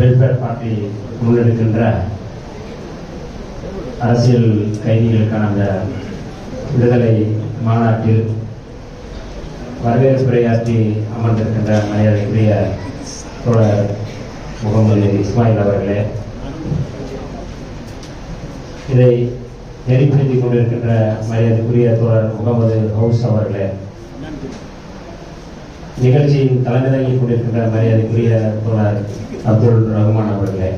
Welfare party முன்னெடுக்கின்ற அரசியல் கைதிகளுக்கான அந்த விடுதலை மாநாட்டில் வரவேற்புரையாற்றி அமர்ந்திருக்கின்ற மரியாதைக்குரிய தோழர் முகமது இஸ்மாயில் அவர்களே இதை நெறிப்படுத்திக் கொண்டிருக்கின்ற மரியாதைக்குரிய தோழர் முகமது ஹவுஸ் அவர்களே நிகழ்ச்சியின் தலைமை தாங்கிக் கொண்டிருக்கின்ற மரியாதைக்குரிய தோழர் அப்துல் ரஹ்மான் அவர்களே.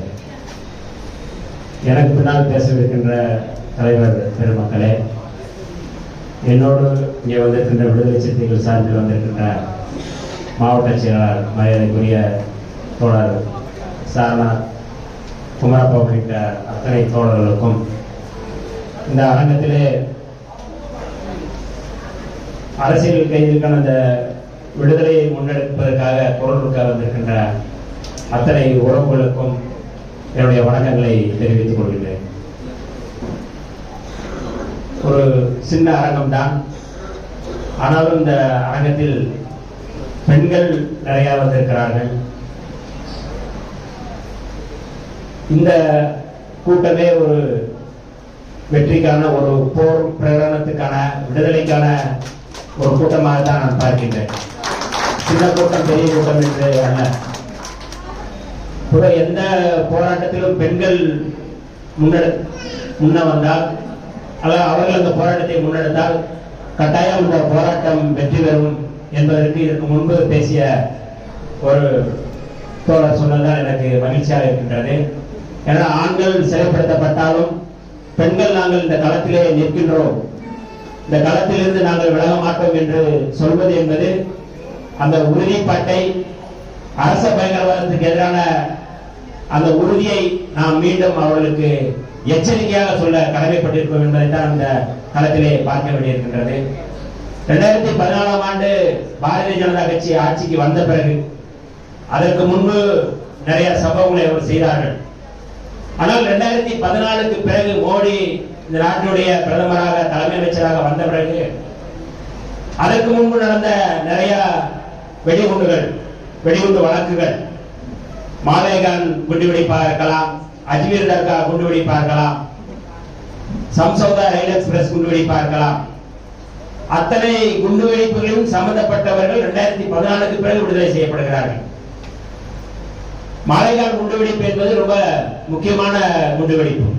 எனக்கு பின்னால் பேசவிருக்கின்ற தலைவர் பெருமக்களே என்னோடு இங்கே வந்திருக்கின்ற விடுதலை சிறுத்தைகள் சார்பில் வந்திருக்கின்ற மாவட்ட செயலாளர் மரியாதைக்குரிய தோழர் சாரநாத் குமரப்பா உள்ளிட்ட அத்தனை தோழர்களுக்கும் இந்த அரங்கத்திலே அரசியல் கைதிற்கான அந்த விடுதலையை முன்னெடுப்பதற்காக குரல் கொடுக்க வந்திருக்கின்ற அத்தனை உறவுகளுக்கும் என்னுடைய வணக்கங்களை தெரிவித்துக் கொள்கின்றேன். ஒரு சின்ன அரங்கம் தான் ஆனாலும் இந்த அரங்கத்தில் பெண்கள் நிறைய வந்திருக்கிறார்கள். இந்த கூட்டமே ஒரு வெற்றிக்கான ஒரு போர் பிரகடனத்துக்கான விடுதலைக்கான ஒரு கூட்டமாக தான் நான் பார்க்கின்றேன். சின்ன கூட்டம் பெரிய கூட்டம் என்று அல்ல. புற எந்த போராட்டத்திலும் பெண்கள் முன்னெடு முன்ன வந்தால் அல்ல அவர்கள் அந்த போராட்டத்தை முன்னெடுத்தால் கட்டாயம் இந்த போராட்டம் வெற்றி பெறும் என்பதற்கு இதற்கு முன்பு பேசிய ஒரு தோழர் சொன்னதால் எனக்கு மகிழ்ச்சியாக இருக்கின்றது. ஏன்னா ஆண்கள் சிறைப்படுத்தப்பட்டாலும் பெண்கள் நாங்கள் இந்த களத்திலே நிற்கின்றோம். இந்த களத்திலிருந்து நாங்கள் விலக மாட்டோம் என்று சொல்வது என்பது அந்த உறுதிப்பாட்டை அரச பயங்கரவாதத்துக்கு எதிரான அந்த உறுதியை நாம் மீண்டும் அவர்களுக்கு எச்சரிக்கையாக சொல்ல கடமைப்பட்டிருக்கோம் என்பதை தான் இந்த களத்திலே பார்க்க வேண்டியிருக்கின்றது. இரண்டாயிரத்தி பதினாலாம் ஆண்டு பாரதிய ஜனதா கட்சி ஆட்சிக்கு வந்த பிறகு அதற்கு முன்பு நிறைய சம்பவங்களை அவர் செய்தார்கள். ஆனால் இரண்டாயிரத்தி பதினாலுக்கு பிறகு மோடி இந்த நாட்டினுடைய பிரதமராக தலைமை அமைச்சராக வந்த பிறகு அதற்கு முன்பு நடந்த நிறைய வெடிகுண்டுகள் வெடிகுண்டு வழக்குகள். மாலேகான் குண்டுவெடிப்பாக இருக்கலாம் அஜ்மீர் தர்கா குண்டுவெடிப்பாக இருக்கலாம் சம்சௌதா ரயில் எக்ஸ்பிரஸ் குண்டுவெடிப்பாக இருக்கலாம் அத்தனை குண்டுவெடிப்புகளிலும் சம்பந்தப்பட்டவர்கள் இரண்டாயிரத்தி பதினாலுக்கு பிறகு விடுதலை செய்யப்படுகிறார்கள். மாலைகான் குண்டுவெடிப்பு என்பது ரொம்ப முக்கியமான குண்டுவெடிப்பு.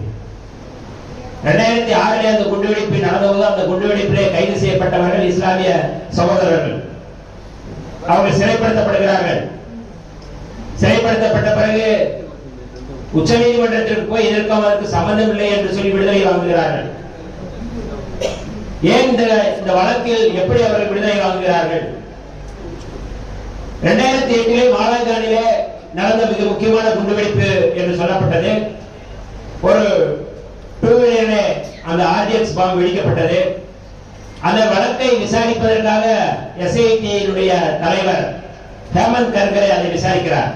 இரண்டாயிரத்தி ஆறிலே அந்த குண்டுவெடிப்பு நடந்தபோது அந்த குண்டுவெடிப்பிலே கைது செய்யப்பட்டவர்கள் இஸ்லாமிய சகோதரர்கள். அவர்கள் சிறைப்படுத்தப்படுகிறார்கள். சிறைப்படுத்தப்பட்ட பிறகு உச்ச நீதிமன்றத்திற்கு போய் இதற்கும் அதற்கு சம்பந்தம் இல்லை என்று சொல்லி விடுதலை வாங்குகிறார்கள். ஏன் இந்த இந்த வழக்கில் எப்படி அவர்கள் விடுதலை வாங்குகிறார்கள்? இரண்டாயிரத்தி எட்டிலே மாலாஜானிலே நடந்த மிக முக்கியமான குண்டுவெடிப்பு என்று சொல்லப்பட்டது. ஒரு டூ வீலரிலே அந்த ஆர்டிஎக்ஸ் பாம்பு வெடிக்கப்பட்டது. அந்த வழக்கை விசாரிப்பதற்காக எஸ்ஐடியினுடைய தலைவர் ஹேமந்த் கர்கரே அதை விசாரிக்கிறார்.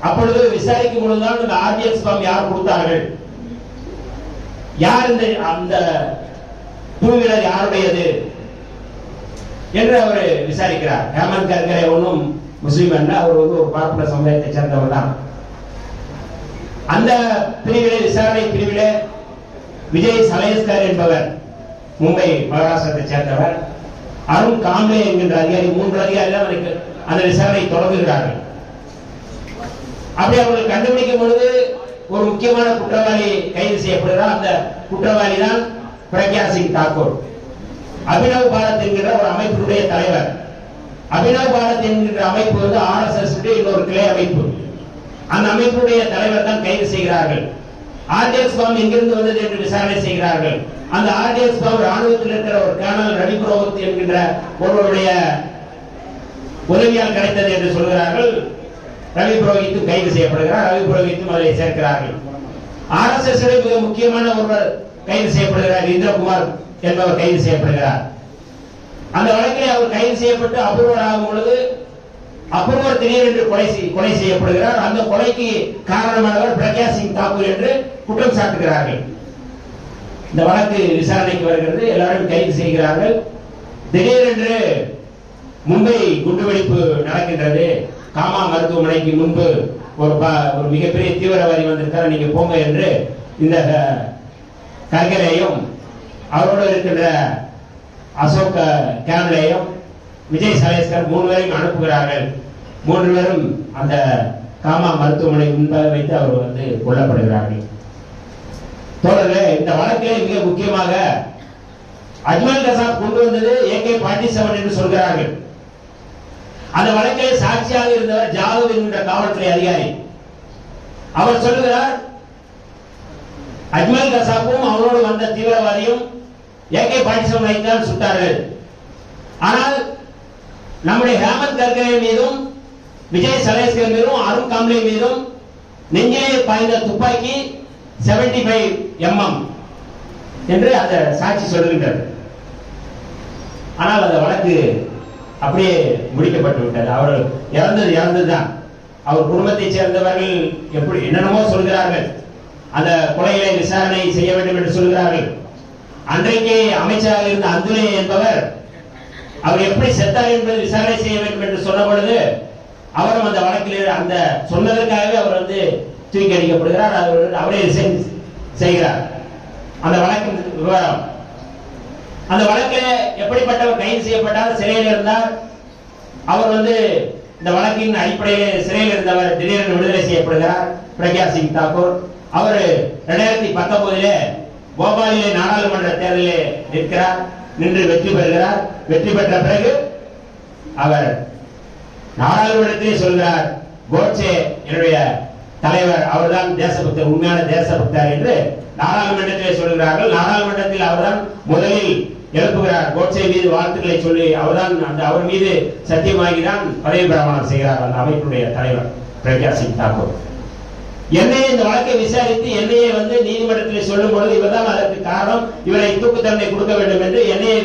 அப்பொழுது விசாரிக்கும் பொழுதுதான் இந்த ஆர்டிஎக்ஸ் ஃபார்ம் யார் கொடுத்தார்கள்? யார் இந்த அந்த டூ வீலர் யாருடையது? என்று அவர் விசாரிக்கிறார். ஹேமந்த் கர்கரே ஒன்றும் முஸ்லீம் அல்ல அவர் வந்து ஒரு பார்ப்பன சமுதாயத்தை சேர்ந்தவர் தான். அந்த பிரிவிலே விசாரணை பிரிவிலே விஜய் சலயஸ்கர் என்பவர் மும்பை மகாராஷ்டிரத்தை சேர்ந்தவர். அருண் காம்லே என்கின்ற அதிகாரி மூன்று அதிகாரிகள் அவருக்கு அந்த விசாரணை தொடங்குகிறார்கள். அப்படி அவர்கள் கண்டுபிடிக்கும் பொழுது ஒரு முக்கியமான குற்றவாளி கைது செய்யப்படுகிறார். அந்த குற்றவாளி தான் பிரக்யா சிங் தாக்கூர். அபினவ் பாரத் என்கிற ஒரு அமைப்பினுடைய தலைவர். அபினவ் பாரத் என்கின்ற அமைப்பு வந்து ஆர் எஸ் எஸ் இன்னொரு கிளை அமைப்பு. அந்த அமைப்புடைய தலைவர் தான் கைது செய்கிறார்கள். ஆர்டிஎஸ் பாம் எங்கிருந்து வந்தது என்று விசாரணை செய்கிறார்கள். அந்த ஆர்டிஎஸ் பாம் ராணுவத்தில் இருக்கிற ஒரு கேர்னல் ரவி புரோஹித் என்கின்ற ஒருவருடைய உதவியால் கிடைத்தது என்று சொல்கிறார்கள். ரவி புரோஹித்தும் கைது செய்யப்படுகிறார். ரவி புரோஹித்தும் அதில் சேர்க்கிறார்கள். ஆர் எஸ் எஸ் மிக முக்கியமான ஒருவர் கைது செய்யப்படுகிறார். இந்திரகுமார் என்பவர் கைது செய்யப்படுகிறார். அந்த வழக்கில் அவர் கைது செய்யப்பட்டு அபூர்வர் ஆகும் பொழுது அபூர்வர் திடீரென்று கொலை செய்- கொலை செய்யப்படுகிறார். அந்த கொலைக்கு காரணமானவர் பிரக்யா சிங் தாக்கூர் என்று குற்றம் சாட்டுகிறார்கள். இந்த வழக்கு விசாரணைக்கு வருகிறது. எல்லாரும் கைது செய்கிறார்கள். திடீரென்று மும்பை குண்டுவெடிப்பு நடக்கின்றது. காமா மருத்துவமனைக்கு முன்பு ஒரு ப- ஒரு மிகப்பெரிய தீவிரவாதி வந்திருக்காரு நீங்க போங்க என்று இந்த கர்கரையும் அவரோடு இருக்கின்ற அசோக் கேம்லேயும் விஜய் சலேஸ்கர் மூணு பேரையும் அனுப்புகிறார்கள். மூன்று பேரும் அந்த காமா மருத்துவமனை முன்பாக வைத்து அவர் வந்து கொல்லப்படுகிறார்கள். தொடர்ந்து இந்த வழக்கிலே மிக முக்கியமாக அஜ்மல் கசாப் கொண்டு வந்தது ஏகே பாட்டி செவன் என்று சொல்கிறார்கள். அந்த வழக்கில் சாட்சியாக இருந்தவர் ஜாதவ் என்கின்ற காவல்துறை அதிகாரி. அவர் சொல்லுகிறார் அஜ்மல் கசாப்பும் அவரோடு வந்த தீவிரவாதியும் ஏகே கே செவனை தான் சுட்டார்கள். ஆனால் நம்முடைய ஹேமந்த் கர்கரே மீதும் விஜய் சலேஸ்கர் மீதும் அருண் காம்லே மீதும் நெஞ்சிலே பாய்ந்த துப்பாக்கி 75 ஃபைவ் எம்எம் என்று அந்த சாட்சி சொல்லுகின்றது. ஆனால் அந்த வழக்கு அப்படியே முடிக்கப்பட்டு விட்டது. அவர் இறந்தது இறந்ததுதான் அவர் குடும்பத்தைச் சேர்ந்தவர்கள் எப்படி என்னென்னமோ சொல்கிறார்கள். அந்த கொலைகளை விசாரணை செய்ய வேண்டும் என்று சொல்கிறார்கள். அன்றைக்கு அமைச்சராக இருந்த அந்துலே என்பவர் அவர் எப்படி செத்தார் என்பதை விசாரணை செய்ய வேண்டும் என்று சொன்ன பொழுது அவரும் அந்த வழக்கில் அந்த சொன்னதற்காகவே அவர் வந்து தூக்கி அடிக்கப்படுகிறார். அவர் அவரே ரிசைன் செய்கிறார். அந்த வழக்கின் விவரம். அந்த வழக்கில் எப்படிப்பட்டவர் கைது செய்யப்பட்டார்? சிறையில் இருந்தார். அவர் வந்து இந்த வழக்கின் அடிப்படையில் சிறையில் இருந்தவர் திடீரென விடுதலை செய்யப்படுகிறார். பிரக்யா சிங் தாக்கூர். அவர் ரெண்டாயிரத்தி பத்தொன்பதுல போபாலிலே நாடாளுமன்ற தேர்தலில் நிற்கிறார். நின்று வெற்றி பெறுகிறார். வெற்றி பெற்ற பிறகு அவர் நாடாளுமன்றத்திலே சொல்கிறார் கோட்சே என்னுடைய தலைவர் அவர்தான் தேசபக்தர் உண்மையான தேசபக்தர் என்று நாடாளுமன்றத்திலே சொல்கிறார்கள். நாடாளுமன்றத்தில் அவர்தான் முதலில் எழுப்புகிறார். கோட்சே மீது வாழ்த்துக்களை சொல்லி அவர்தான் அந்த அவர் மீது சத்தியமாகி தான் பதவி பிரமாணம் செய்கிறார் அந்த அமைப்பினுடைய தலைவர் பிரக்யா சிங் தாக்கூர். என்னையே இந்த வழக்கை விசாரித்து என்னையே வந்து நீதிமன்றத்தில் சொல்லும் பொழுது இவர்தான் அதற்கு காரணம். இவரை தூக்கு தண்டனை கொடுக்க வேண்டும் என்று என்னையே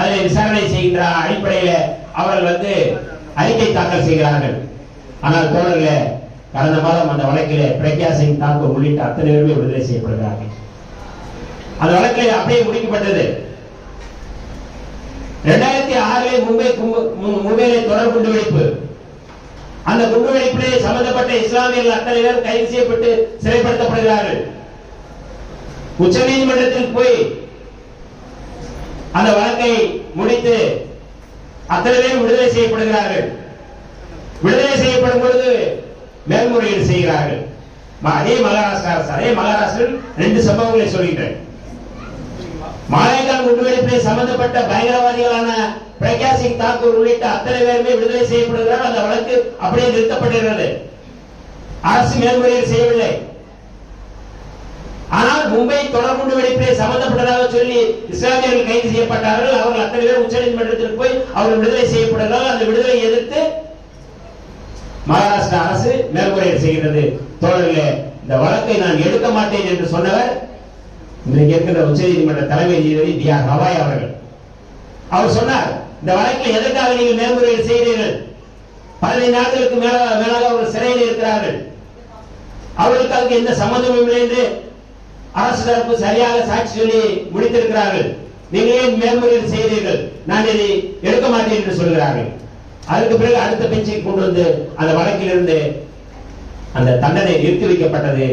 அதில் விசாரணை செய்கின்ற அடிப்படையில அவர்கள் வந்து அறிக்கை தாக்கல் செய்கிறார்கள். ஆனால் தோழர்களே கடந்த மாதம் அந்த வழக்கிலே பிரக்யா சிங் தாக்கூர் உள்ளிட்ட அத்தனை பேருமே விடுதலை செய்யப்படுகிறார்கள். அந்த வழக்கில் அப்படியே முடிக்கப்பட்டது. இரண்டாயிரத்தி ஆறிலே மும்பை கும்பு- மு- மும்பையிலே தொடர் குண்டுவெடிப்பு. அந்த குண்டுவெடிப்பிலே சம்பந்தப்பட்ட இஸ்லாமியர்கள் அத்தனை பேர் கைது செய்யப்பட்டு சிறைப்படுத்தப்படுகிறார்கள். உச்ச நீதிமன்றத்தில் போய் அந்த வழக்கை முடித்து அத்தனை பேர் விடுதலை செய்யப்படுகிறார்கள். விடுதலை செய்யப்படும் பொழுது மேல்முறையீடு செய்கிறார்கள். அதே மகாராஷ்டிரா அரசு அதே மகாராஷ்டிரில் ரெண்டு சம்பவங்களை சொல்கின்றேன் மாலேகான் குண்டுவெடிப்பிலே சம்பந்தப்பட்ட பயங்கரவாதிகளான பிரக்யா சிங் தாக்கூர் உள்ளிட்ட அத்தனை பேருமே விடுதலை செய்யப்படுகிறார். அந்த வழக்கு அப்படியே நிறுத்தப்பட்டிருக்கிறது. அரசு மேல்முறையீடு செய்யவில்லை. ஆனால் மும்பை தொடர் குண்டுவெடிப்பிலே சம்பந்தப்பட்டதாக சொல்லி இஸ்லாமியர்கள் கைது செய்யப்பட்டார்கள். அவர்கள் அத்தனை பேர் உச்சநீதிமன்றத்திற்கு போய் அவர்கள் விடுதலை செய்யப்படுகிறார்கள் அந்த விடுதலை எதிர்த்து மகாராஷ்டிரா அரசு மேல்முறையீடு செய்கிறது தோழர்களே இந்த வழக்கை நான் எடுக்க மாட்டேன் என்று சொன்னவர் இன்றைக்கு இருக்கின்ற உச்சநீதிமன்ற தலைமை நீதிபதி டி ஆர் ஹவாய் அவர்கள். அவர் சொன்னார் இந்த வழக்கில் எதற்காக நீங்கள் மேல்முறையீடு செய்கிறீர்கள்? பதினைந்து நாட்களுக்கு மேல மேலாக அவர்கள் சிறையில் இருக்கிறார்கள். அவர்களுக்கு அதுக்கு எந்த சம்பந்தமும் இல்லை என்று அரசு தரப்பு சரியாக சாட்சி சொல்லி முடித்திருக்கிறார்கள். நீங்கள் ஏன் மேல்முறையீடு செய்கிறீர்கள்? நான் இதை எடுக்க மாட்டேன் என்று சொல்கிறார்கள். அதுக்கு பிறகு அடுத்த பெஞ்சை கொண்டு வந்து அந்த வழக்கிலிருந்து அந்த தண்டனை நிறுத்தி வைக்கப்பட்டது.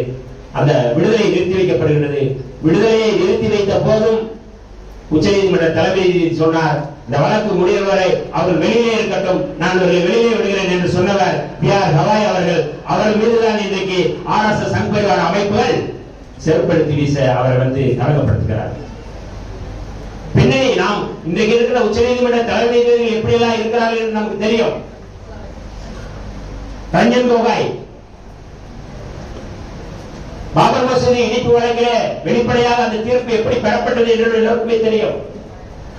அந்த விடுதலை நிறுத்தி வைக்கப்படுகிறது விடுதலையை நிறுத்தி வைத்த போதும் உச்சநீதிமன்ற தலைமை சொன்னார். இந்த வழக்கு முடியும் வரை அவர் வெளியிலே இருக்கட்டும். நான் அவர்களை வெளியே விடுகிறேன் என்று சொன்னவர் பி ஆர் ஹவாய் அவர்கள். அவர் மீதுதான் இன்றைக்கு ஆர் எஸ் எஸ் சங் அமைப்புகள் செருப்படுத்தி வீச அவர் வந்து கலகப்படுத்துகிறார் பின்னணி நாம் இன்றைக்கு இருக்கிற உச்சநீதிமன்ற தலைமை நீதிபதிகள் எப்படி எல்லாம் இருக்கிறார்கள் என்று நமக்கு தெரியும்? ரஞ்சன் கோகாய். பாபர் மசூதி இடிப்பு வழக்கிலே வெளிப்படையாக அந்த தீர்ப்பு எப்படி பெறப்பட்டது என்று எல்லோருக்குமே தெரியும்.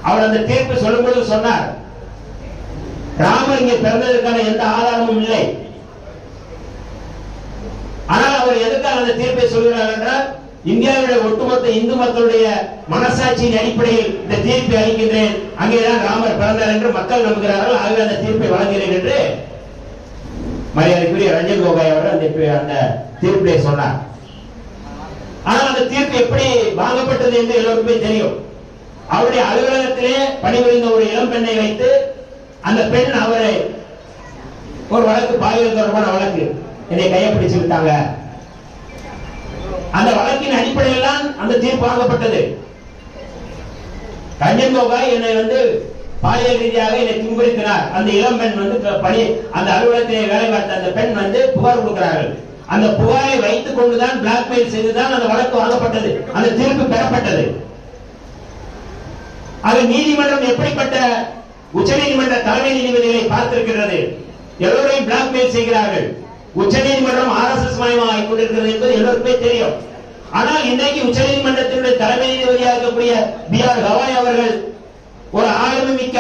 அவர் அந்த தீர்ப்பு சொல்லும்போது சொன்னார் ராமர் இங்கே பிறந்ததற்கான எந்த ஆதாரமும் இல்லை. ஆனால் அவர் எதுக்காக அந்த தீர்ப்பை சொல்கிறார் என்றால் இந்தியாவுடைய ஒட்டுமொத்த இந்து மக்களுடைய மனசாட்சியின் அடிப்படையில் இந்த தீர்ப்பை அளிக்கின்றேன். அங்கேதான் ராமர் பிறந்தார் என்று மக்கள் நம்புகிறார்கள். ஆகவே அந்த தீர்ப்பை வழங்குகிறேன் என்று மரியாதைக்குரிய ரஞ்சன் கோகாய் அவர்கள் அந்த அந்த தீர்ப்பிலே சொன்னார். ஆனால் அந்த தீர்ப்பு எப்படி வாங்கப்பட்டது என்று எல்லோருக்குமே தெரியும். அவருடைய அலுவலகத்திலே பணிபுரிந்த ஒரு இளம் பெண்ணை வைத்து அந்த பெண் அவரை ஒரு வழக்கு பாலியல் தொடர்பான வழக்கு என்னை கையை பிடிச்சு விட்டாங்க. அந்த வழக்கின் அடிப்படையில் தான் அந்த தீர்ப்பு வழங்கப்பட்டது. கஞ்சன் கோகாய் என்னை வந்து பாலியல் ரீதியாக என்னை துன்புறுத்தினார். அந்த இளம் பெண் வந்து பணி அந்த அலுவலகத்திலே வேலை பார்த்த அந்த பெண் வந்து புகார் கொடுக்கிறார்கள். அந்த புகாரை வைத்துக் கொண்டுதான் பிளாக்மெயில் செய்துதான் அந்த வழக்கு வழங்கப்பட்டது. அந்த தீர்ப்பு பெறப்பட்டது. அது நீதிமன்றம் எப்படிப்பட்ட உச்சநீதிமன்ற தலைமை நீதிபதிகளை பார்த்திருக்கிறது? எல்லோரையும் பிளாக்மெயில் செய்கிறார்கள். உச்சநீதிமன்றம் ஆர்எஸ்எஸ் மயமாக கொண்டிருக்கிறது என்பது எல்லோருக்குமே தெரியும். ஆனால் இன்றைக்கு உச்சநீதிமன்றத்தினுடைய தலைமை நீதிபதியாக இருக்கக்கூடிய பி ஆர் கவாய் அவர்கள் ஒரு ஆளுமை மிக்க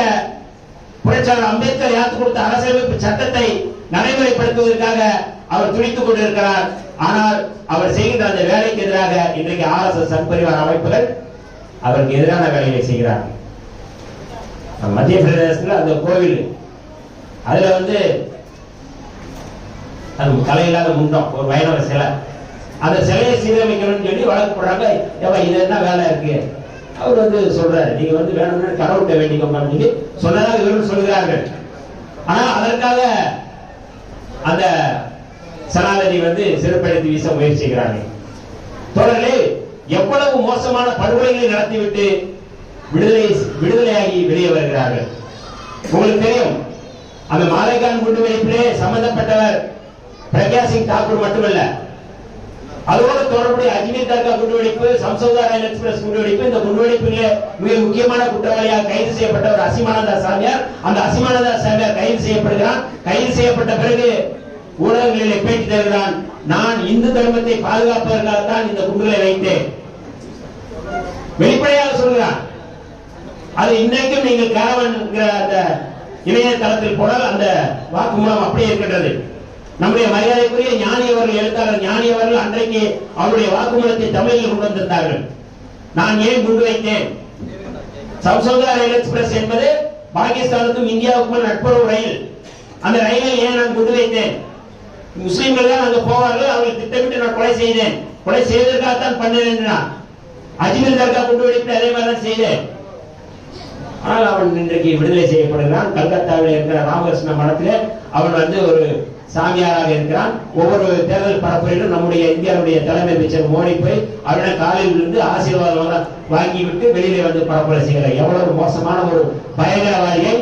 புரட்சியாளர் அம்பேத்கர் யாத்து கொடுத்த அரசியலமைப்பு சட்டத்தை நடைமுறைப்படுத்துவதற்காக அவர் துடித்துக் கொண்டிருக்கிறார். ஆனால் அவர் செய்கின்ற அந்த வேலைக்கு எதிராக இன்றைக்கு ஆர்எஸ்எஸ் சன்பரிவார் அமைப்புகள் அவருக்கு எதிரான வேலைகளை செய்கிறார் மத்திய பிரதேசத்துல அந்த கோவில் அதுல வந்து அது தலையில்லாத முண்டம் ஒரு வைணவ சிலை. அந்த சிலையை சீரமைக்கணும்னு சொல்லி வழக்கு போடுறாங்க. ஏவா இது என்ன வேலை இருக்கு? அவர் வந்து சொல்றாரு நீங்க வந்து வேணும்னு கடவுள்கிட்ட வேண்டிக்கோங்கன்னு சொல்லி சொன்னதாக இவர்கள் சொல்கிறார்கள் ஆனா அதற்காக அந்த சனாதனி வந்து சிறப்படுத்தி வீச முயற்சிக்கிறாங்க செய்கிறார்கள். தொடர்களே எவ்வளவு மோசமான படுகொலைகளை நடத்திவிட்டு விடுதலை விடுதலையாகி வெளியே வருகிறார்கள்? உங்களுக்கு தெரியும் அந்த மாலைக்கான் குண்டு வெடிப்பிலே சம்பந்தப்பட்டவர் பிரக்யா சிங் தாக்கூர் மட்டுமல்ல. அதோடு தொடர்புடைய அஜ்மீர் தர்கா குண்டுவெடிப்பு சம்சௌதா ரயில் எக்ஸ்பிரஸ் குண்டுவெடிப்பு இந்த குண்டுவெடிப்பிலே மிக முக்கியமான குற்றவாளியாக கைது செய்யப்பட்டவர் அசிமானந்தா சாமியார். அந்த அசிமானந்தா சாமியார் கைது செய்யப்படுகிறான். கைது செய்யப்பட்ட பிறகு ஊடகங்களிலே பேட்டி தருகிறான். நான் இந்து தர்மத்தை பாதுகாப்பதற்காகத்தான் இந்த குண்டுகளை வைத்தேன். வெளிப்படையாக சொல்கிறான். அது இன்றைக்கும் நீங்கள் கேரவன் அந்த இணையதளத்தில் போனால் அந்த வாக்குமூலம் அப்படியே இருக்கின்றது. நம்முடைய மரியாதைக்குரிய ஞானி அவர்கள் எழுத்தாளர் ஞானி அவர்கள் அன்றைக்கு அவருடைய வாக்குமூலத்தை தமிழில் கொண்டு வந்திருந்தார்கள். நான் ஏன் குண்டு வைத்தேன்? சம்சோதா ரயில் எக்ஸ்பிரஸ் என்பது பாகிஸ்தானுக்கும் இந்தியாவுக்கும் நட்புறவு ரயில். அந்த ரயிலை ஏன் நான் குண்டு வைத்தேன்? முஸ்லிம்கள் தான் அங்க போவார்கள் அவர்கள் திட்டமிட்டு நான் கொலை செய்தேன். கொலை செய்வதற்காகத்தான் பண்ணேன் என்றான் அஜ்மீர் தர்கா குண்டு வெடிப்பு அதே மாதிரி தான் செய்தேன். ஆனால் அவன் இன்றைக்கு விடுதலை செய்யப்படுகிறான். கல்கத்தாவில் இருக்கிற ராமகிருஷ்ண மனத்தில் அவன் வந்து ஒரு சாமியாராக இருக்கிறான். ஒவ்வொரு தேர்தல் பரப்புரையிலும் நம்முடைய இந்தியாவுடைய தலைமை அமைச்சர் மோடி போய் அவருடைய காலையில் இருந்து ஆசீர்வாதம் வாங்கி விட்டு வெளியிலே வந்து பரப்புரை செய்கிறார். எவ்வளவு மோசமான ஒரு பயங்கரவாதியை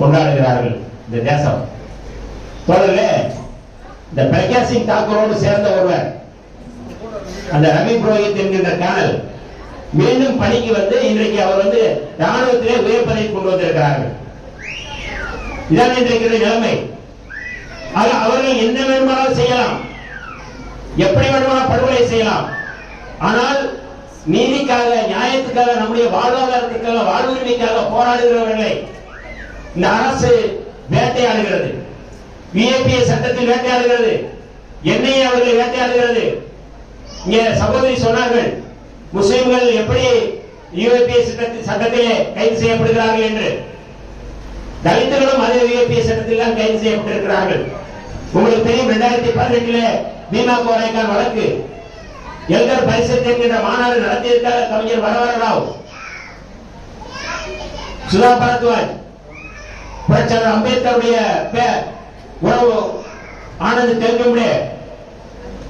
கொண்டாடுகிறார்கள் இந்த தேசம். தொடர்ல இந்த பிரக்யா சிங் தாக்கூரோடு சேர்ந்த ஒருவர் அந்த ரவி புரோஹித் என்கின்ற காணல் மீண்டும் பணிக்கு வந்து இன்றைக்கு அவர் வந்து ராணுவத்திலே உயர் பதவி கொண்டு வந்திருக்கிறார்கள். இதான் இன்றைக்கு நிலைமை. ஆக அவர்கள் என்ன வேண்டுமானால் செய்யலாம். எப்படி வேண்டுமானாலும் படுகொலை செய்யலாம். ஆனால் நீதிக்காக நியாயத்துக்காக நம்முடைய வாழ்வாதாரத்துக்காக வாழ்வுரிமைக்காக போராடுகிறவர்களை இந்த அரசு வேட்டையாடுகிறது. விஏபிஏ சட்டத்தில் வேட்டையாடுகிறது. என்னையே அவர்களை வேட்டையாடுகிறது. இங்கே சகோதரி சொன்னார்கள் முஸ்லிம்கள் எப்படி யூஏபிஏ சட்டத்தில் சட்டத்திலே கைது செய்யப்படுகிறார்கள் என்று. தலித்துகளும் அதே யூஏபிஏ சட்டத்தில் தான் கைது செய்யப்பட்டிருக்கிறார்கள். உங்களுக்கு தெரியும் இரண்டாயிரத்தி பதினெட்டுல பீமா கோரைக்கான் வழக்கு எல்கர் பரிசத் என்கின்ற மாநாடு நடத்தியிருக்கார் கவிஞர் வரவரராவ் சுதா பரத்வாஜ் புரட்சியாளர் அம்பேத்கருடைய பேர் உறவு ஆனந்த் தெலுங்குடைய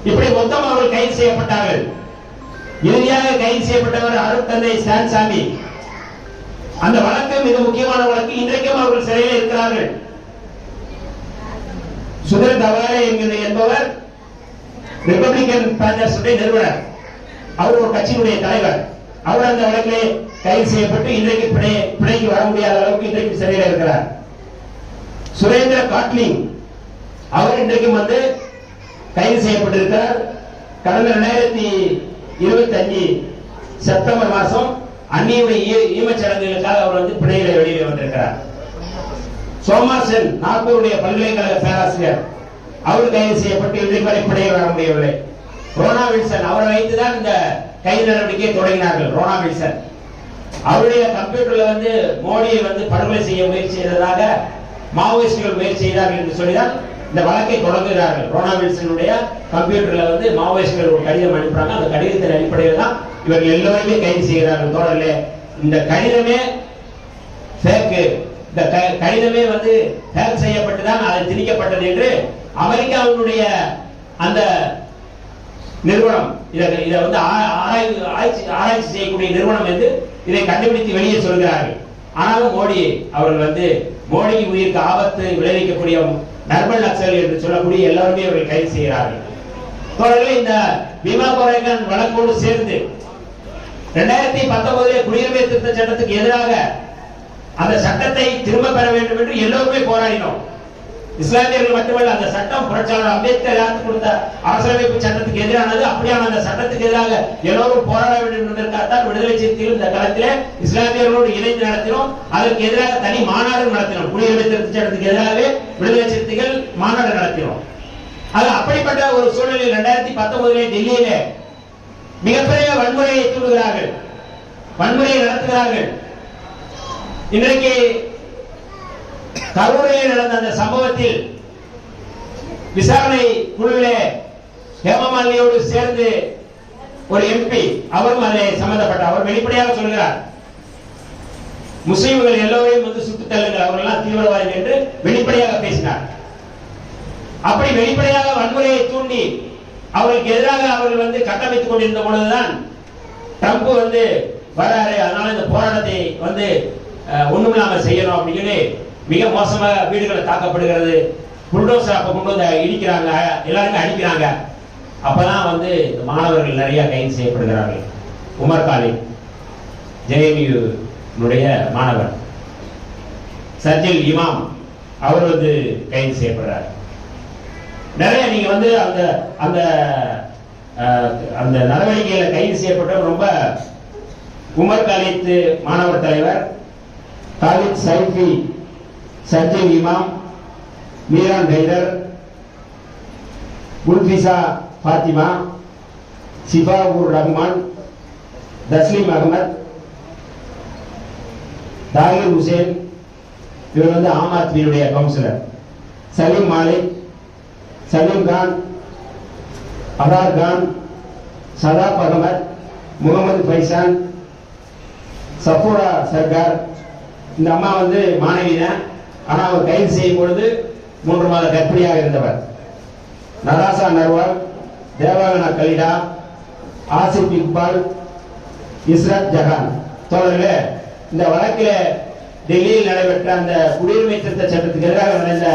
இப்படி மொத்தம் அவர்கள் கைது செய்யப்பட்டார்கள். இறுதியாக கைது செய்யப்பட்டவர் அருட்தந்தை சாமி அந்த வழக்கு மிக முக்கியமான வழக்கு. இன்றைக்கும் அவர்கள் சிறையில் இருக்கிறார்கள். சுதர் தவாரே என்கிற என்பவர் ரிபப்ளிகன் பேஞ்சர்ஸுடைய நிறுவனர். அவர் ஒரு கட்சியினுடைய தலைவர். அவர் அந்த வழக்கிலே கைது செய்யப்பட்டு இன்றைக்கு பிணை பிணைக்கு வர முடியாத அளவுக்கு இன்றைக்கு சிறையில் இருக்கிறார். சுரேந்திர காட்லிங் அவர் இன்றைக்கும் வந்து கைது செய்யப்பட்டிருக்கிறார். கடந்த ரெண்டாயிரத்தி இருபத்தி அஞ்சு செப்டம்பர் மாதம் அந்நிய ஈமச்சடங்குகளுக்காக அவர் வந்து பிணையில வெளியில வந்திருக்கிறார். சோமா சென் நாக்பூருடைய பல்கலைக்கழக பேராசிரியர் அவர் கைது செய்யப்பட்டு இதுவரை பிணையில் வர முடியவில்லை. ரோனா வில்சன் அவரை வைத்துதான் இந்த கைது நடவடிக்கையை தொடங்கினார்கள் ரோனா வில்சன். அவருடைய கம்ப்யூட்டர்ல வந்து மோடியை வந்து படுகொலை செய்ய முயற்சி செய்ததாக மாவோயிஸ்டுகள் முயற்சி செய்தார்கள் என்று சொல்லிதான் இந்த வழக்கை தொடங்குகிறார்கள் ரோனா வில்சனுடைய கம்ப்யூட்டர்ல வந்து மாவோயிஸ்டுகள் ஒரு கடிதம் அனுப்புறாங்க. அந்த கடிதத்தின் அடிப்படையில் தான் இவர்கள் எல்லோருமே கைது செய்கிறார்கள். தொடர்ல இந்த கடிதமே ஃபேக்கு இந்த கடிதமே வந்து ஹேக் செய்யப்பட்டு தான் அது திணிக்கப்பட்டது என்று அமெரிக்காவினுடைய அந்த நிறுவனம் இதை இதை வந்து ஆ- ஆராய்ச்சி ஆராய்ச்சி செய்யக்கூடிய நிறுவனம் வந்து இதை கண்டுபிடித்து வெளியே சொல்கிறார்கள். ஆனாலும் மோடி அவர்கள் வந்து மோடி உயிருக்கு ஆபத்து விளைவிக்கக்கூடிய நர்மல் நக்சல் என்று சொல்லக்கூடிய எல்லாருமே அவர்கள் கைது செய்கிறார்கள். தொடர்ந்து இந்த பீமா கோரேகன் வழக்கோடு சேர்ந்து ரெண்டாயிரத்தி பத்தொன்பதுல குடியுரிமை திருத்த சட்டத்துக்கு எதிராக அந்த சட்டத்தை திரும்ப பெற வேண்டும் என்று எல்லோருமே போராடினோம். இஸ்லாமியர்கள் மட்டுமல்ல அந்த சட்டம் புரட்சியாளர் அம்பேத்கர் யாருக்கு கொடுத்த அரசியலமைப்பு சட்டத்துக்கு எதிரானது. அப்படியான அந்த சட்டத்துக்கு எதிராக எல்லோரும் போராட வேண்டும் என்பதற்காகத்தான் விடுதலை சிறுத்தைகள் இந்த காலத்தில் இஸ்லாமியர்களோடு இணைந்து நடத்தினோம். அதற்கு எதிராக தனி மாநாடு நடத்தினோம். குடியுரிமை திருத்த சட்டத்துக்கு எதிராகவே விடுதலை சிறுத்தைகள் மாநாடு நடத்தினோம். அது அப்படிப்பட்ட ஒரு சூழ்நிலையில் ரெண்டாயிரத்தி பத்தொன்பதிலே டெல்லியிலே மிகப்பெரிய வன்முறையை தூண்டுகிறார்கள். வன்முறையை நடத்துகிறார்கள். இன்றைக்கு கரூரில் நடந்த அந்த சம்பவத்தில் விசாரணை குழுவிலே ஹேமமாலினியோடு சேர்ந்து ஒரு எம்பி அவரும் அதில் சம்பந்தப்பட்ட அவர் வெளிப்படையாக சொல்கிறார். முஸ்லிம்கள் எல்லோரையும் வந்து சுட்டுத் தள்ளுங்கள் அவர்களெல்லாம் தீவிரவாதிகள் என்று வெளிப்படையாக பேசினார். அப்படி வெளிப்படையாக வன்முறையை தூண்டி அவர்களுக்கு எதிராக அவர்கள் வந்து கட்டமைத்துக் கொண்டிருந்த பொழுதுதான் ட்ரம்ப் வந்து வராரு அதனால இந்த போராட்டத்தை வந்து ஒண்ணுமில்லாம செய்யணும் அப்படின்னு சொல்லி மிக மோசமாக வீடுகளை தாக்கப்படுகிறது. புல்டோசர் அப்போ கொண்டு வந்து இடிக்கிறாங்க. எல்லாருமே அடிக்கிறாங்க. அப்பதான் வந்து இந்த மாணவர்கள் நிறைய கைது செய்யப்படுகிறார்கள். உமர் காலித் ஜேஎன்யூ மாணவர் சர்ஜில் இமாம் அவர் வந்து கைது செய்யப்படுறார். நிறைய நீங்க வந்து அந்த அந்த அந்த நடவடிக்கையில கைது செய்யப்பட்ட ரொம்ப உமர் காலித் மாணவர் தலைவர் காலித் சைஃபி சர்ஜில் இமாம் மீரான் ஹைதர் குல்ஃபிசா ஃபாத்திமா சிஃபாவுர் ரஹ்மான் தஸ்லீம் அகமத் தாகிர் ஹுசேன் இவர் வந்து ஆம் ஆத்மியினுடைய கவுன்சிலர். சலீம் மாலிக் சலீம் கான் அடார் கான் சதாப் அகமத் முகமது ஃபைசான் சஃபூரா சர்கார். இந்த அம்மா வந்து மாணவி தான் ஆனால் அவர் கைது செய்யும் பொழுது மூன்று மாத கர்ப்பிணியாக இருந்தவர். நராசா நர்வால் தேவாகனா கலிடா ஆசிப் இக்பால் இஸ்ரத் ஜஹான். தோழர்களே இந்த வழக்கில் டெல்லியில் நடைபெற்ற அந்த குடியுரிமை திருத்த சட்டத்துக்கு எதிராக நடந்த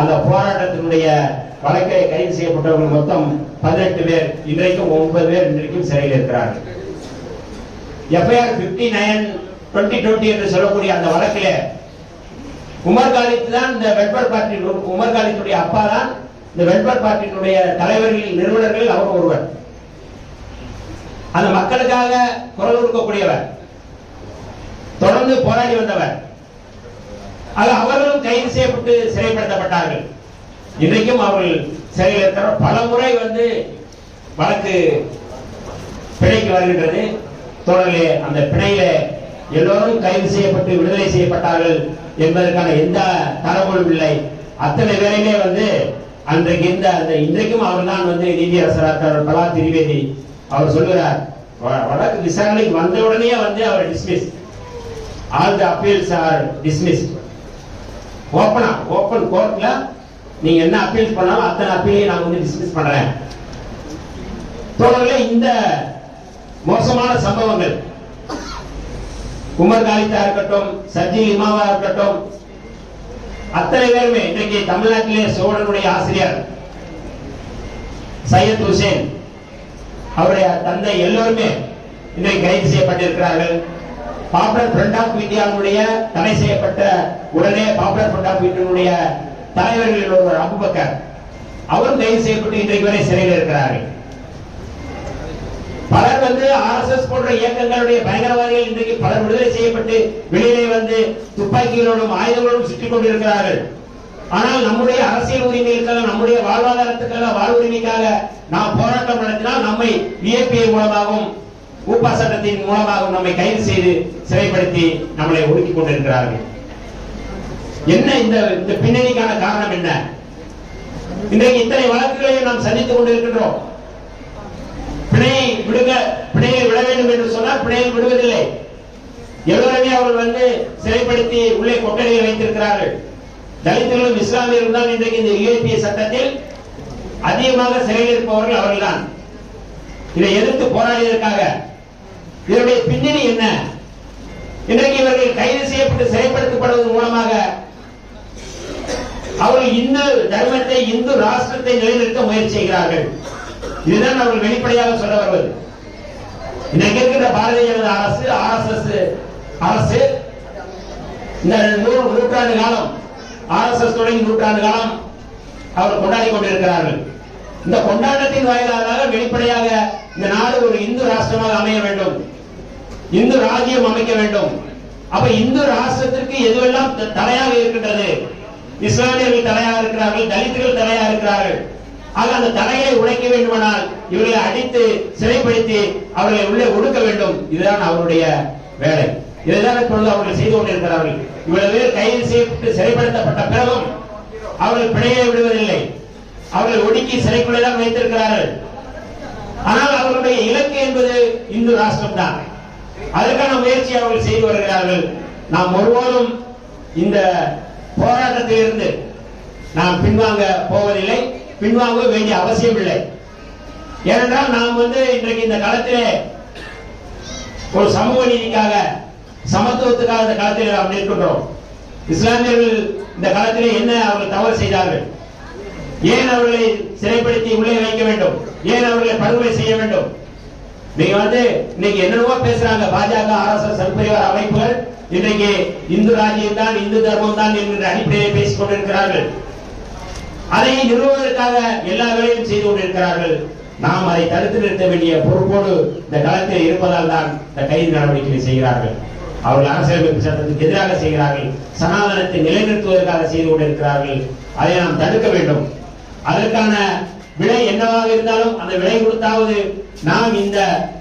அந்த போராட்டத்தினுடைய வழக்கை கைது செய்யப்பட்டவர்கள் மொத்தம் பதினெட்டு பேர். இன்றைக்கும் ஒன்பது பேர் இன்றைக்கும் சிறையில் இருக்கிறார்கள். FIR fifty nine twenty twenty என்று சொல்லக்கூடிய அந்த வழக்கிலே உமர் காலித் தான் இந்த வெட்பர் பார்ட்டி உமர் காலித்துடைய அப்பா தான் இந்த வெட்பர் பார்ட்டியினுடைய தலைவர்கள் நிறுவனர்கள் அவர் ஒருவர். அந்த மக்களுக்காக குரல் கொடுக்கக்கூடியவர். தொடர்ந்து போராடி வந்தவர். அது அவர்களும் கைது செய்யப்பட்டு சிறைப்படுத்தப்பட்டார்கள். இன்றைக்கும் அவர்கள் சிறையில் இருக்கிற பல முறை வந்து வழக்கு பிணைக்கு வருகின்றது. தொடரிலே அந்த பிணையில எல்லோரும் கைது செய்யப்பட்டு விடுதலை செய்யப்பட்டார்கள் என்பதற்கான எந்த தரவுகளும் இல்லை. அத்தனை பேரையுமே வந்து அன்றைக்கு இந்த அந்த இன்றைக்கும் அவர் தான் வந்து நீதியரசராக பலா திரிவேதி அவர் சொல்கிறார் வ- வழக்கு விசாரணைக்கு வந்த உடனே வந்து அவர் dismiss all the appeals are dismiss ஓப்பனா ஓப்பன் கோர்ட்ல நீங்க என்ன அப்பீல் பண்ணாலும் அத்தனை அப்பீலையும் நான் வந்து டிஸ்மிஸ் பண்றேன். தொடர்ல இந்த மோசமான சம்பவங்கள் உமர் காலித்தா இருக்கட்டும் சஜி இமாவா இருக்கட்டும் அத்தனை பேருமே இன்றைக்கு தமிழ்நாட்டிலே சோழனுடைய ஆசிரியர் சையத் ஹுசேன் அவருடைய தந்தை எல்லோருமே இன்றைக்கு கைது செய்யப்பட்டிருக்கிறார்கள். பாப்புலர் ஃப்ரண்ட் ஆஃப் இந்தியாவுடைய தடை செய்யப்பட்ட உடனே பாப்புலர் ஃப்ரண்ட் ஆஃப் இந்தியாவுடைய தலைவர்களில் ஒருவர் அபுபக்கர். அவரும் கைது செய்யப்பட்டு இன்றைக்கு வரை சிறையில் இருக்கிறார்கள். பலர் வந்து ஆர்எஸ்எஸ் போன்ற இயக்கங்களுடைய பயங்கரவாதிகள் இன்றைக்கு பலர் விடுதலை செய்யப்பட்டு வெளியிலே வந்து துப்பாக்கிகளோடும் ஆயுதங்களோடும் சுற்றிக் கொண்டிருக்கிறார்கள். ஆனால் நம்முடைய அரசியல் உரிமைகளுக்காக நம்முடைய வாழ்வாதாரத்துக்காக வாழ்வுரிமைக்காக நாம் போராட்டம் நடத்தினால் நம்மை விஏபிஐ மூலமாகவும் ஊப்பா சட்டத்தின் மூலமாகவும் நம்மை கைது செய்து சிறைப்படுத்தி நம்மளை ஒடுக்கிக் கொண்டிருக்கிறார்கள். என்ன இந்த இந்த பின்னணிக்கான காரணம் என்ன? இன்றைக்கு இத்தனை வழக்குகளையும் நாம் சந்தித்துக் கொண்டிருக்கின்றோம். பிணையை விடுக பிணையை விட வேண்டும் என்று சொன்னால் பிணையை விடுவதில்லை. எல்லோருமே அவர்கள் வந்து சிறைப்படுத்தி உள்ளே கொட்டடியில் வைத்திருக்கிறார்கள். தலித்துகளும் இஸ்லாமியர்களும் தான் இன்றைக்கு இந்த யுஏபிஏ சட்டத்தில் அதிகமாக சிறையில் இருப்பவர்கள் அவர்கள்தான். இதை எதிர்த்து போராடியதற்காக. இதனுடைய பின்னணி என்ன? இன்றைக்கு இவர்கள் கைது செய்யப்பட்டு சிறைப்படுத்தப்படுவதன் மூலமாக அவர்கள் இந்து தர்மத்தை இந்து ராஷ்டிரத்தை நிலைநிறுத்த முயற்சி செய்கிறார்கள். இதுதான் அவர்கள் வெளிப்படையாக சொல்ல வருவது. இன்னைக்கு இருக்கின்ற பாரதிய ஜனதா அரசு ஆர்எஸ்எஸ் அரசு இந்த நூறு நூற்றாண்டு காலம் ஆர்எஸ்எஸ் தொடங்கி நூற்றாண்டு காலம் அவர் கொண்டாடி கொண்டிருக்கிறார்கள். இந்த கொண்டாட்டத்தின் வாயிலாக வெளிப்படையாக இந்த நாடு ஒரு இந்து ராஷ்டிரமாக அமைய வேண்டும். இந்து ராஜ்யம் அமைக்க வேண்டும். அப்ப இந்து ராஷ்டிரத்திற்கு எதுவெல்லாம் த- தடையாக இருக்கின்றது? இஸ்லாமியர்கள் தடையாக இருக்கிறார்கள் தலித்துகள் தடையாக இருக்கிறார்கள். ஆக அந்த தடையை உடைக்க வேண்டுமானால் இவர்களை அடித்து சிறைப்படுத்தி அவர்களை உள்ளே ஒடுக்க வேண்டும். இதுதான் அவருடைய வேலை. இதுதான் இப்பொழுது அவர்கள் செய்து கொண்டிருக்கிறார்கள். இவ்வளவு பேர் கைது செய்யப்பட்டு சிறைப்படுத்தப்பட்ட பிறகும் அவர்கள் பிழையை விடுவதில்லை. அவர்கள் ஒடுக்கி சிறைக்குள்ளேதான் வைத்திருக்கிறார்கள். ஆனால் அவர்களுடைய இலக்கு என்பது இந்து ராஷ்டிரம் தான் அதற்கான முயற்சி அவர்கள் செய்து வருகிறார்கள். நாம் ஒருபோதும் இந்த போராட்டத்திலிருந்து நாம் பின்வாங்க போவதில்லை. பின்வாங்க வேண்டிய அவசியம் இல்லை ஏனென்றால் நாம் வந்து இன்றைக்கு இந்த களத்திலே ஒரு சமூக நீதிக்காக சமத்துவத்துக்காக இந்த களத்தில் நாம் நிற்கின்றோம். இஸ்லாமியர்கள் இந்த களத்திலே என்ன அவர்கள் தவறு செய்தார்கள்? ஏன் அவர்களை சிறைப்படுத்தி உள்ளே வைக்க வேண்டும்? ஏன் அவர்களை படுகொலை செய்ய வேண்டும்? நீங்க வந்து இன்னைக்கு என்னென்னவோ பேசுறாங்க. பாஜக ஆர்எஸ்எஸ் சங்பரிவார அமைப்புகள் இன்றைக்கு இந்து ராஜ்யம் தான் இந்து தர்மம் தான் என்கின்ற அடிப்படையை பேசிக் கொண்டிருக்கிறார்கள். அதை நிறுவுவதற்காக எல்லா வேலையும் செய்து கொண்டிருக்கிறார்கள். நாம் அதை தடுத்து நிறுத்த வேண்டிய பொறுப்போடு இந்த களத்தில் இருப்பதால் தான் இந்த கைது நடவடிக்கைகளை செய்கிறார்கள். அவர்கள் அரசியலமைப்பு சட்டத்துக்கு எதிராக செய்கிறார்கள். சனாதனத்தை நிலைநிறுத்துவதற்காக செய்து கொண்டிருக்கிறார்கள். அதை நாம் தடுக்க வேண்டும். அதற்கான விலை என்னவாக இருந்தாலும் அந்த விலை கொடுத்தாவது நாம் இந்த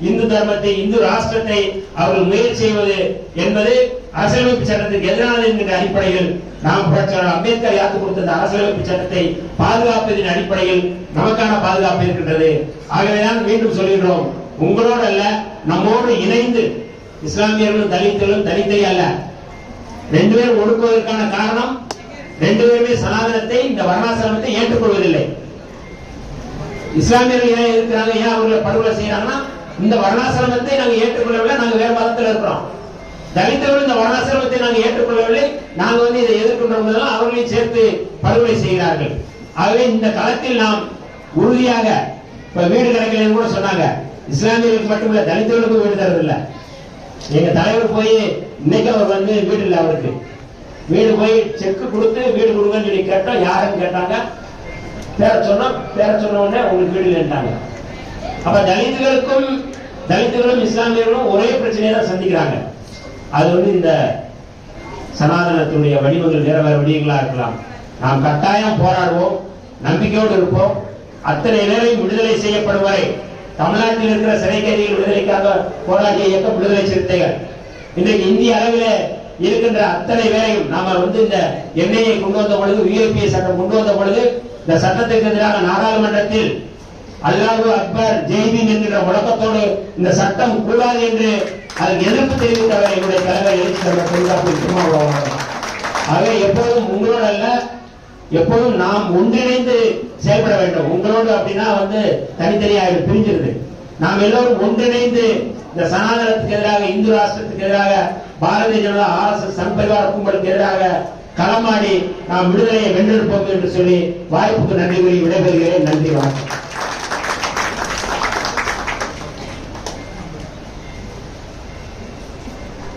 இந்து தர்மத்தை இந்து ராஷ்டிரத்தை அவர்கள் முயற்சி செய்வது என்பது அரசியலமைப்பு சட்டத்துக்கு எதிரானது என்கிற அடிப்படையில் நாம் புரட்சியாளர் அம்பேத்கர் யாத்து கொடுத்த இந்த அரசியலமைப்பு சட்டத்தை பாதுகாப்பதின் அடிப்படையில் நமக்கான பாதுகாப்பு இருக்கின்றது. ஆகவேதான் மீண்டும் சொல்கின்றோம் உங்களோடு அல்ல நம்மோடு இணைந்து இஸ்லாமியர்களும் தலித்துகளும் தலித்தை அல்ல. ரெண்டு பேரும் ஒடுக்குவதற்கான காரணம் ரெண்டு பேருமே சனாதனத்தை இந்த வர்ணாசிரமத்தை ஏற்றுக்கொள்வதில்லை. இஸ்லாமியர்கள் ஏன் இருக்கிறாங்க ஏன் அவர்களை படுகொலை செய்யறாங்கன்னா இந்த வர்ணாசிரமத்தை நாங்க ஏற்றுக்கொள்ளவில்லை நாங்க வேற மதத்தில் இருக்கிறோம். தலித்தவர்கள் இந்த வர்ணாசிரமத்தை நாங்கள் ஏற்றுக்கொள்ளவில்லை. நாங்கள் வந்து இதை எதிர்க்கின்றோம் அவர்களையும் சேர்த்து படுகொலை செய்கிறார்கள். ஆகவே இந்த களத்தில் நாம் உறுதியாக இப்ப வீடு கிடைக்கலன்னு கூட சொன்னாங்க. இஸ்லாமியர்களுக்கு மட்டுமில்ல தலித்தவர்களுக்கும் வீடு தரதில்லை எங்க தலைவர் போய் இன்னைக்கு அவர் வந்து வீடு இல்லை அவருக்கு. வீடு போய் செக் கொடுத்து வீடு கொடுங்கன்னு சொல்லி கேட்டோம். யாருன்னு கேட்டாங்க? பேர சொன்னோம். பேர சொன்ன உடனே உங்களுக்கு வீடு இல்லைன்ட்டாங்க. அப்ப தலித்துகளுக்கும் தலித்துகளும் இஸ்லாமியர்களும் ஒரே பிரச்சனையை தான் சந்திக்கிறாங்க. அது வந்து இந்த சனாதனத்துடைய வடிவங்கள் வேற வேற வடிவங்களா இருக்கலாம். நாம் கட்டாயம் போராடுவோம் நம்பிக்கையோடு இருப்போம். அத்தனை பேரையும் விடுதலை செய்யப்படும் வரை தமிழ்நாட்டில் இருக்கிற சிறை கைதிகள் விடுதலைக்காக போராடிய இயக்கம் விடுதலை சிறுத்தைகள். இன்றைக்கு இந்திய அளவில் இருக்கின்ற அத்தனை பேரையும் நாம வந்து இந்த எண்ணெயை கொண்டு வந்த பொழுது யுஏபிஏ சட்டம் கொண்டு வந்த பொழுது இந்த சட்டத்துக்கு எதிராக நாடாளுமன்றத்தில் அல்லாஹு அக்பர் ஜெய்பீம் என்கிற முழக்கத்தோடு இந்த சட்டம் கூடாது என்று அதுக்கு எதிர்ப்பு தெரிவித்தவர் என்னுடைய தலைவர் எழுச்சி தலைவர் தொழிலாளர் திருமாவளவன் ஆகவே எப்போதும் உங்களோட அல்ல எப்போதும் நாம் ஒன்றிணைந்து செயல்பட வேண்டும். உங்களோடு அப்படின்னா வந்து தனித்தனியாக பிரிஞ்சிருது. நாம் எல்லோரும் ஒன்றிணைந்து இந்த சனாதனத்துக்கு எதிராக இந்து ராஷ்டிரத்துக்கு எதிராக பாரதிய ஜனதா ஆர்எஸ்எஸ் சங்பரிவார கும்பலுக்கு எதிராக களமாடி நாம் விடுதலையை வென்றெடுப்போம் என்று சொல்லி வாய்ப்புக்கு நன்றி கூறி விடைபெறுகிறேன். நன்றி வணக்கம்.